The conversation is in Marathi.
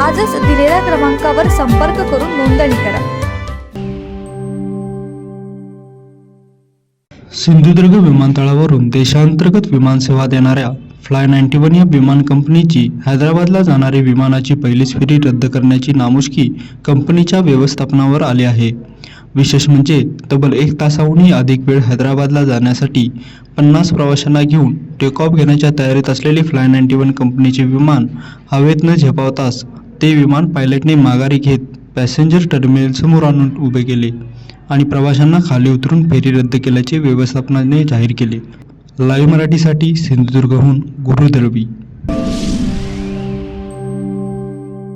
आजच दिलेल्या क्रमांकावर संपर्क करून नोंदणी करा. सिंधुदुर्ग विमानतळावरून देशांतर्गत विमानसेवा देणाऱ्या फ्लाय नाईन्टी वन या विमान कंपनीची हैदराबादला जाणारी विमानाची पहिलीच फेरी रद्द करण्याची नामुष्की कंपनीच्या व्यवस्थापनावर आली आहे. विशेष म्हणजे तब्बल एक तासाहूनही अधिक वेळ हैदराबादला जाण्यासाठी पन्नास प्रवाशांना घेऊन टेकऑफ घेण्याच्या तयारीत असलेले फ्लाय नाईन्टी वन कंपनीचे विमान हवेत न झेपावताच ते विमान पायलटने माघारी घेत पॅसेंजर टर्मिनलसमोर आणून उभे केले आणि प्रवाशांना खाली उतरून फेरी रद्द केल्याचे व्यवस्थापनाने जाहीर केले. लाईव्ह मराठीसाठी सिंधुदुर्गहून गुरु दळवी